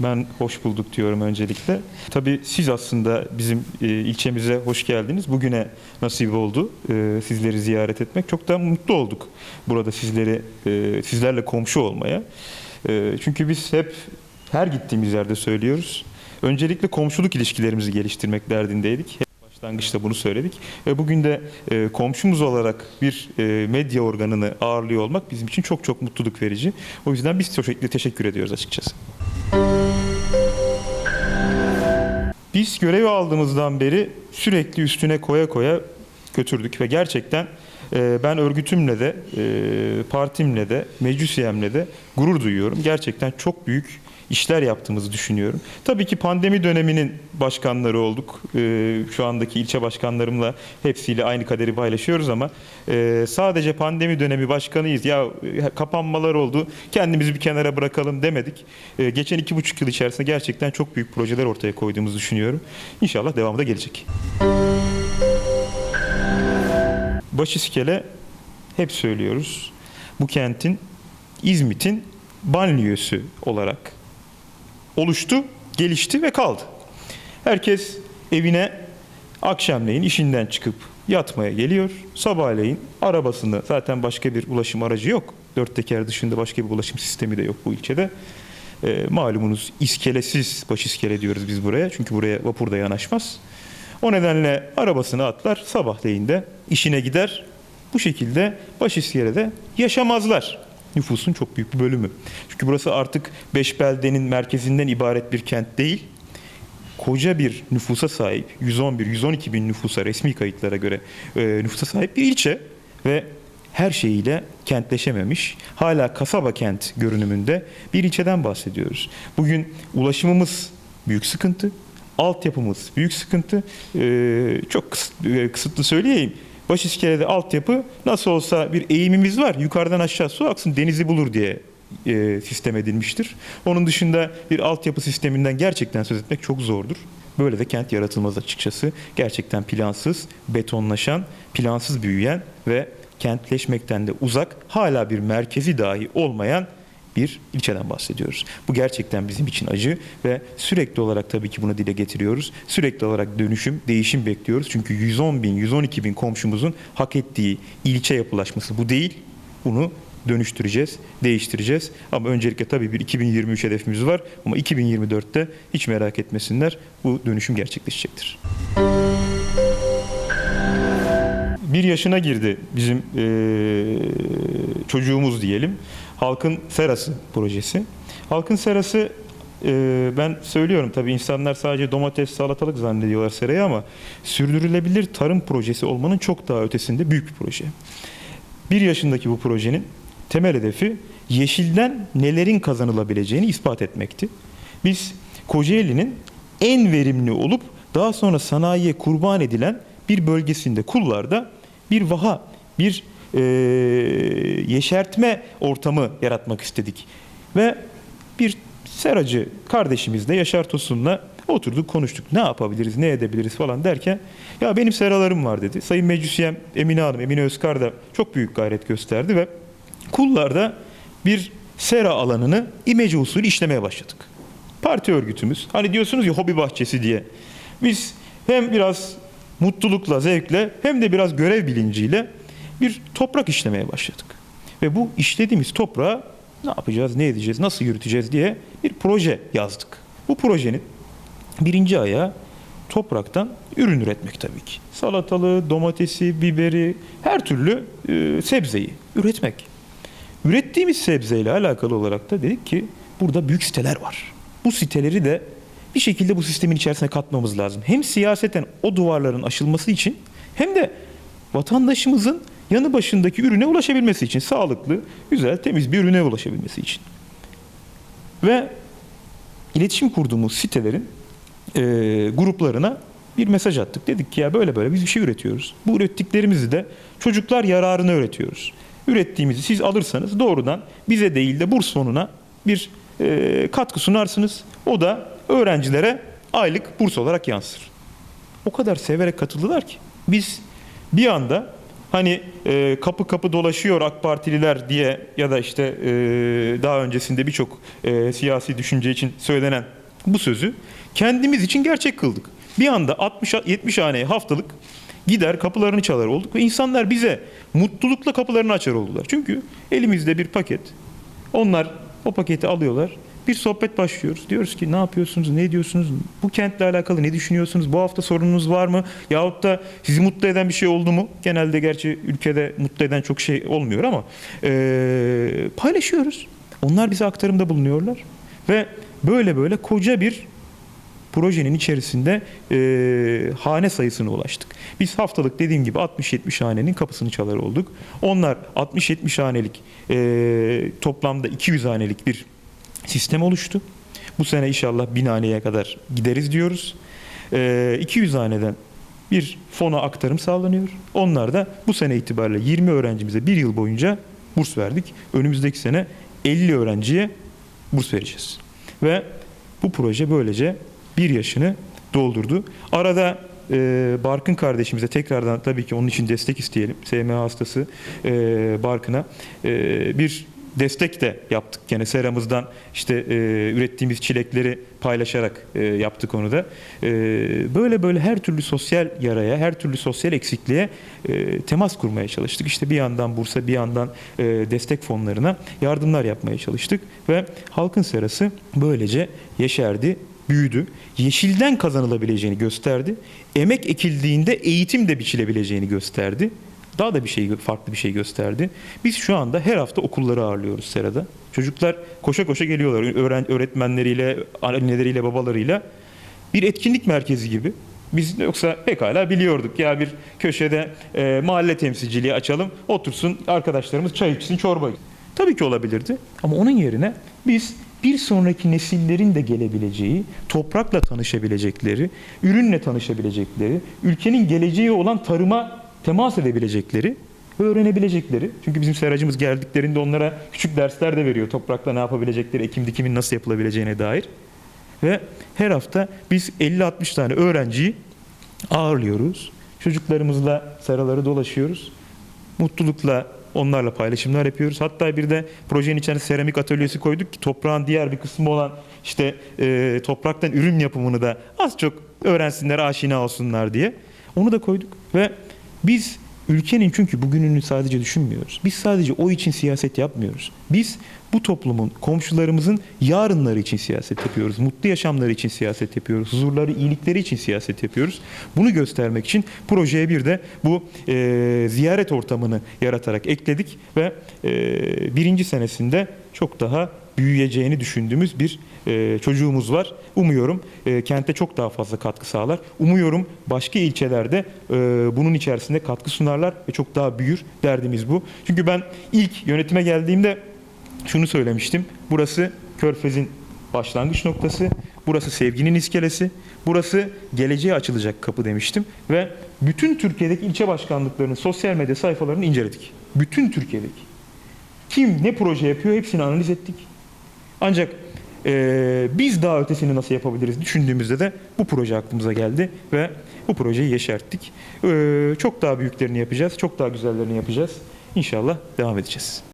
Ben hoş bulduk diyorum öncelikle. Tabii siz aslında bizim e, ilçemize hoş geldiniz. Bugüne nasip oldu e, sizleri ziyaret etmek. Çok da mutlu olduk burada sizleri e, sizlerle komşu olmaya. Çünkü biz hep her gittiğimiz yerde söylüyoruz. Öncelikle komşuluk ilişkilerimizi geliştirmek derdindeydik. Başlangıçta bunu söyledik. Ve bugün de e, komşumuz olarak bir e, medya organını ağırlıyor olmak bizim için çok çok mutluluk verici. O yüzden biz çok teşekkür ediyoruz açıkçası. Biz görevi aldığımızdan beri sürekli üstüne koya koya götürdük ve gerçekten e, ben örgütümle de, e, partimle de, meclisiyemle de gurur duyuyorum. Gerçekten çok büyük işler yaptığımızı düşünüyorum. Tabii ki pandemi döneminin başkanları olduk. E, şu andaki ilçe başkanlarımla hepsiyle aynı kaderi paylaşıyoruz ama e, sadece pandemi dönemi başkanıyız. Ya e, kapanmalar oldu, kendimizi bir kenara bırakalım demedik. E, geçen iki buçuk yıl içerisinde gerçekten çok büyük projeler ortaya koyduğumuzu düşünüyorum. İnşallah devamı da gelecek. Başiskele hep söylüyoruz. Bu kentin İzmit'in banliyösü olarak oluştu, gelişti ve kaldı. Herkes evine akşamleyin işinden çıkıp yatmaya geliyor. Sabahleyin arabasını zaten başka bir ulaşım aracı yok. Dört teker dışında başka bir ulaşım sistemi de yok bu ilçede. E, malumunuz iskelesiz baş iskele diyoruz biz buraya. Çünkü buraya vapur da yanaşmaz. O nedenle arabasını atlar sabahleyin de işine gider. Bu şekilde baş iskelede yaşamazlar. Nüfusun çok büyük bir bölümü. Çünkü burası artık beş beldenin merkezinden ibaret bir kent değil. Koca bir nüfusa sahip, 111-112 bin nüfusa resmi kayıtlara göre e, nüfusa sahip bir ilçe ve her şeyiyle kentleşememiş, hala kasaba kent görünümünde bir ilçeden bahsediyoruz. Bugün ulaşımımız büyük sıkıntı, altyapımız büyük sıkıntı. Ee, çok kısıtlı, e, kısıtlı söyleyeyim. Başiskelede altyapı nasıl olsa bir eğimimiz var. Yukarıdan aşağı su aksın denizi bulur diye e, sistem edilmiştir. Onun dışında bir altyapı sisteminden gerçekten söz etmek çok zordur. Böyle de kent yaratılmaz açıkçası. Gerçekten plansız, betonlaşan, plansız büyüyen ve kentleşmekten de uzak, hala bir merkezi dahi olmayan bir ilçeden bahsediyoruz. Bu gerçekten bizim için acı ve sürekli olarak tabii ki bunu dile getiriyoruz. Sürekli olarak dönüşüm, değişim bekliyoruz. Çünkü 110 bin, 112 bin komşumuzun hak ettiği ilçe yapılaşması bu değil. Bunu dönüştüreceğiz, değiştireceğiz. Ama öncelikle tabii bir 2023 hedefimiz var. Ama 2024'te hiç merak etmesinler bu dönüşüm gerçekleşecektir. Bir yaşına girdi bizim eee, çocuğumuz diyelim. Halkın Serası projesi. Halkın Serası eee, ben söylüyorum tabii insanlar sadece domates, salatalık zannediyorlar serayı ama sürdürülebilir tarım projesi olmanın çok daha ötesinde büyük bir proje. Bir yaşındaki bu projenin temel hedefi yeşilden nelerin kazanılabileceğini ispat etmekti. Biz Kocaeli'nin en verimli olup daha sonra sanayiye kurban edilen bir bölgesinde kullarda bir vaha, bir e, yeşertme ortamı yaratmak istedik. Ve bir seracı kardeşimizle Yaşar Tosun'la oturduk konuştuk. Ne yapabiliriz, ne edebiliriz falan derken ya benim seralarım var dedi. Sayın Meclisiyem Emine Hanım, Emine Özkar da çok büyük gayret gösterdi ve kullarda bir sera alanını imece usulü işlemeye başladık. Parti örgütümüz, hani diyorsunuz ya hobi bahçesi diye. Biz hem biraz mutlulukla, zevkle hem de biraz görev bilinciyle bir toprak işlemeye başladık. Ve bu işlediğimiz toprağı ne yapacağız, ne edeceğiz, nasıl yürüteceğiz diye bir proje yazdık. Bu projenin birinci ayağı topraktan ürün üretmek tabii ki. Salatalığı, domatesi, biberi, her türlü e, sebzeyi üretmek. Ürettiğimiz sebzeyle alakalı olarak da dedik ki burada büyük siteler var. Bu siteleri de bir şekilde bu sistemin içerisine katmamız lazım. Hem siyaseten o duvarların aşılması için hem de vatandaşımızın yanı başındaki ürüne ulaşabilmesi için sağlıklı, güzel, temiz bir ürüne ulaşabilmesi için. Ve iletişim kurduğumuz sitelerin e, gruplarına bir mesaj attık. Dedik ki ya böyle böyle biz bir şey üretiyoruz. Bu ürettiklerimizi de çocuklar yararına öğretiyoruz. Ürettiğimizi siz alırsanız doğrudan bize değil de burs fonuna bir e, katkı sunarsınız. O da öğrencilere aylık burs olarak yansır. O kadar severek katıldılar ki biz bir anda Hani e, kapı kapı dolaşıyor AK Partililer diye ya da işte e, daha öncesinde birçok e, siyasi düşünce için söylenen bu sözü kendimiz için gerçek kıldık. Bir anda 60-70 haneye haftalık gider kapılarını çalar olduk ve insanlar bize mutlulukla kapılarını açar oldular. Çünkü elimizde bir paket. Onlar o paketi alıyorlar. Bir sohbet başlıyoruz. Diyoruz ki ne yapıyorsunuz, ne ediyorsunuz, bu kentle alakalı ne düşünüyorsunuz, bu hafta sorununuz var mı? Yahut da sizi mutlu eden bir şey oldu mu? Genelde gerçi ülkede mutlu eden çok şey olmuyor ama eee, paylaşıyoruz. Onlar bize aktarımda bulunuyorlar. Ve böyle böyle koca bir projenin içerisinde e, hane sayısına ulaştık. Biz haftalık dediğim gibi 60-70 hanenin kapısını çalar olduk. Onlar 60-70 hanelik e, toplamda 200 hanelik bir sistem oluştu. Bu sene inşallah 1000 haneye kadar gideriz diyoruz. E, 200 haneden bir fona aktarım sağlanıyor. Onlar da bu sene itibariyle 20 öğrencimize bir yıl boyunca burs verdik. Önümüzdeki sene 50 öğrenciye burs vereceğiz. Ve bu proje böylece bir yaşını doldurdu. Arada e, Barkın kardeşimize tekrardan tabii ki onun için destek isteyelim. SMA hastası e, Barkın'a e, bir destek de yaptık. Gene seramızdan işte e, ürettiğimiz çilekleri paylaşarak e, yaptık onu da. E, böyle böyle her türlü sosyal yaraya, her türlü sosyal eksikliğe e, temas kurmaya çalıştık. İşte bir yandan Bursa, bir yandan e, destek fonlarına yardımlar yapmaya çalıştık ve halkın serası böylece yeşerdi, büyüdü. Yeşilden kazanılabileceğini gösterdi. Emek ekildiğinde eğitim de biçilebileceğini gösterdi. Daha da bir şey farklı bir şey gösterdi. Biz şu anda her hafta okulları ağırlıyoruz Sera'da. Çocuklar koşa koşa geliyorlar öğren öğretmenleriyle, anneleriyle, babalarıyla. Bir etkinlik merkezi gibi. Biz yoksa pekala biliyorduk ya bir köşede e, mahalle temsilciliği açalım, otursun arkadaşlarımız çay içsin, çorba içsin. Tabii ki olabilirdi ama onun yerine biz bir sonraki nesillerin de gelebileceği, toprakla tanışabilecekleri, ürünle tanışabilecekleri, ülkenin geleceği olan tarıma temas edebilecekleri ve öğrenebilecekleri. Çünkü bizim seracımız geldiklerinde onlara küçük dersler de veriyor. Toprakla ne yapabilecekleri, ekim dikimin nasıl yapılabileceğine dair. Ve her hafta biz 50-60 tane öğrenciyi ağırlıyoruz. Çocuklarımızla seraları dolaşıyoruz. Mutlulukla onlarla paylaşımlar yapıyoruz. Hatta bir de projenin içerisine seramik atölyesi koyduk ki toprağın diğer bir kısmı olan işte e, topraktan ürün yapımını da az çok öğrensinler, aşina olsunlar diye. Onu da koyduk ve biz ülkenin çünkü bugününü sadece düşünmüyoruz. Biz sadece o için siyaset yapmıyoruz. Biz bu toplumun, komşularımızın yarınları için siyaset yapıyoruz. Mutlu yaşamları için siyaset yapıyoruz. Huzurları, iyilikleri için siyaset yapıyoruz. Bunu göstermek için projeye bir de bu e, ziyaret ortamını yaratarak ekledik ve e, birinci senesinde çok daha büyüyeceğini düşündüğümüz bir e, çocuğumuz var. Umuyorum e, kente çok daha fazla katkı sağlar. Umuyorum başka ilçelerde e, bunun içerisinde katkı sunarlar ve çok daha büyür. Derdimiz bu. Çünkü ben ilk yönetime geldiğimde şunu söylemiştim. Burası Körfez'in başlangıç noktası. Burası sevginin iskelesi. Burası geleceğe açılacak kapı demiştim. Ve bütün Türkiye'deki ilçe başkanlıklarının sosyal medya sayfalarını inceledik. Bütün Türkiye'deki. Kim ne proje yapıyor hepsini analiz ettik. Ancak e, biz daha ötesini nasıl yapabiliriz düşündüğümüzde de bu proje aklımıza geldi ve bu projeyi yeşerttik. E, çok daha büyüklerini yapacağız, çok daha güzellerini yapacağız. İnşallah devam edeceğiz.